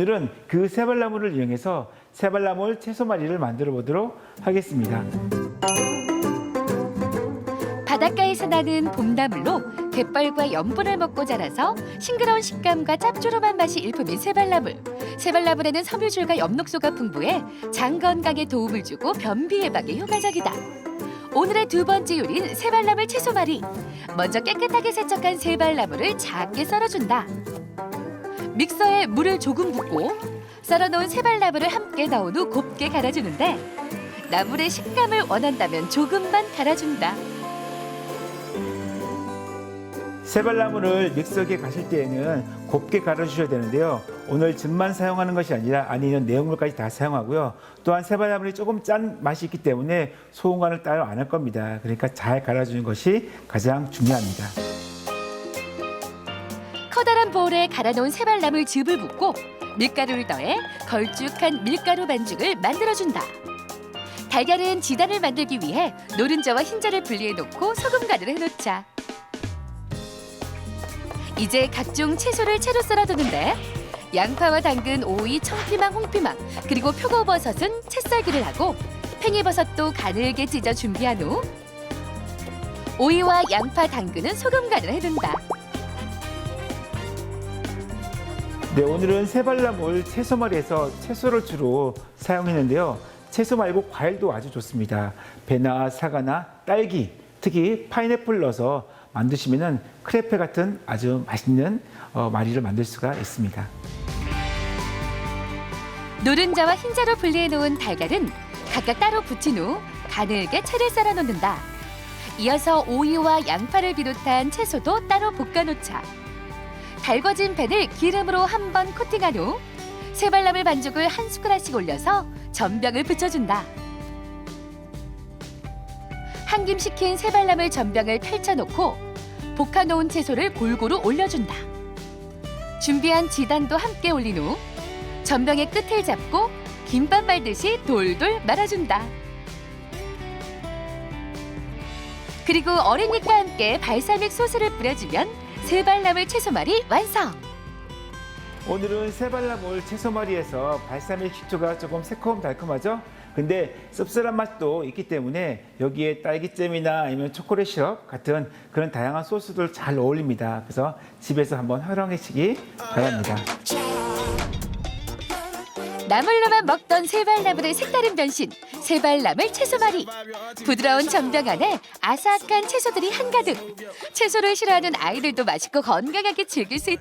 오늘은 그 세발나무를 이용해서 세발나물 채소말이를 만들어 보도록 하겠습니다. 바닷가에서 나는 봄나물로 갯벌과 염분을 먹고 자라서 싱그러운 식감과 짭조름한 맛이 일품인 세발나물. 세발나물에는 섬유질과 엽록소가 풍부해 장 건강에 도움을 주고 변비 예방에 효과적이다. 오늘의 두 번째 요리는 세발나물 채소말이. 먼저 깨끗하게 세척한 세발나물을 작게 썰어준다. 믹서에 물을 조금 붓고 썰어놓은 세발나물을 함께 넣은 후 곱게 갈아주는데 나물의 식감을 원한다면 조금만 갈아준다. 세발나무를 믹서기에 가실 때에는 곱게 갈아주셔야 되는데요. 오늘 즙만 사용하는 것이 아니라 있는 내용물까지 다 사용하고요. 또한 세발나물이 조금 짠 맛이 있기 때문에 소금간을 따로 안 할 겁니다. 그러니까 잘 갈아주는 것이 가장 중요합니다. 커다란 보울에 갈아놓은 세발나물 즙을 붓고 밀가루를 더해 걸쭉한 밀가루 반죽을 만들어준다. 달걀은 지단을 만들기 위해 노른자와 흰자를 분리해 놓고 소금 간을 해놓자. 이제 각종 채소를 채로 썰어두는데 양파와 당근, 오이, 청피망, 홍피망 그리고 표고버섯은 채썰기를 하고 팽이버섯도 가늘게 찢어 준비한 후 오이와 양파, 당근은 소금 간을 해둔다. 네, 오늘은 세발나물 채소말이에서 채소를 주로 사용했는데요. 채소 말고 과일도 아주 좋습니다. 배나 사과나 딸기, 특히 파인애플 넣어서 만드시면 크레페 같은 아주 맛있는 어, 마리를 만들 수가 있습니다. 노른자와 흰자로 분리해 놓은 달걀은 각각 따로 부친 후 가늘게 채를 썰어 놓는다. 이어서 오이와 양파를 비롯한 채소도 따로 볶아 놓자. 달궈진 팬을 기름으로 한 번 코팅한 후 세발나물 반죽을 한 숟가락씩 올려서 전병을 붙여준다. 한 김 식힌 세발나물 전병을 펼쳐놓고 볶아놓은 채소를 골고루 올려준다. 준비한 지단도 함께 올린 후 전병의 끝을 잡고 김밥 말듯이 돌돌 말아준다. 그리고 어린이과 함께 발사믹 소스를 뿌려주면 세발나물 채소말이 완성. 오늘은 세발나물 채소말이에서 발사믹 식초가 조금 새콤달콤하죠? 근데 씁쓸한 맛도 있기 때문에 여기에 딸기잼이나 아니면 초콜릿 시럽 같은 그런 다양한 소스들 잘 어울립니다. 그래서 집에서 한번 활용하시기 바랍니다. 나물로만 먹던 세발나물의 색다른 변신. 세발나물 채소말이. 부드러운 전병 안에 아삭한 채소들이 한가득. 채소를 싫어하는 아이들도 맛있고 건강하게 즐길 수 있다.